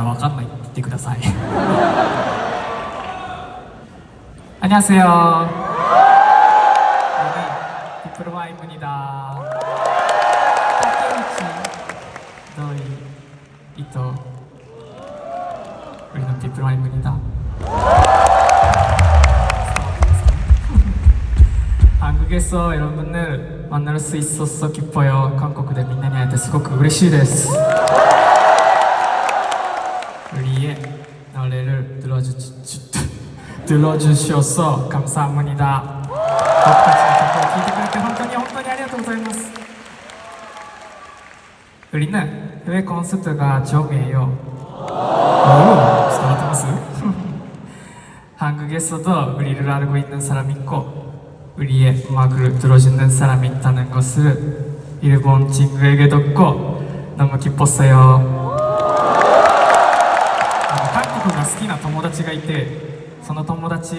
らわかんないって言ってください 안녕하세요 저는 디플로마입니다 타케우치 너희 이토 우리는 디플로마입니다 한국에서 여러분을 만날 수 있어서 기뻐요. 한국에 민나니 할때 すごく嬉しいです. 리의 노래를 들어주, 들어주셔서 감사합니다. 우리는 해외 콘서트가 적이에요. 한국에서도 우리를 알고 있는 사람 있고 우리의 음악을 들어주는 사람이 있다는 것을 일본 친구에게 듣고 너무 기뻤어요. 아, 한국が好きな友達がいてその友達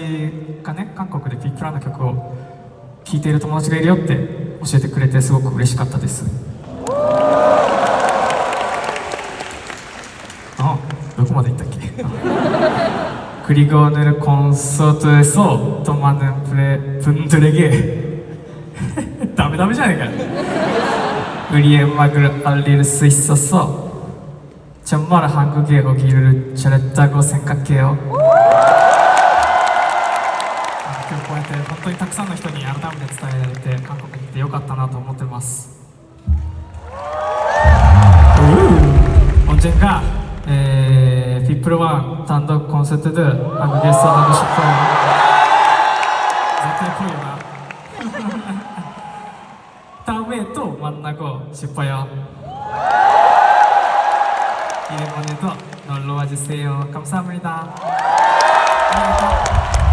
がね韓国でビッグラの曲を聴いている友達がいるよって教えてくれてすごく嬉しかったですあどこまで行ったっけ 그리고 오늘 콘서트에서 더 많은 플레, 분들에게 다음에 다음에 잖아요 우리의 음악을 알릴 수 있어서 정말 한국에 오기를 잘했다고 생각해요 아, 今日こうやって本当にたくさんの人に改めて伝えられて韓国に行ってよかったなと思ってますうー 언젠가 에, 비프로왕 단독 콘서트도 한국에서 하고 싶어요.絶対来いよな. 다음에 또 만나고 싶어요. 와주세요. 감사합니다. 감사합니다.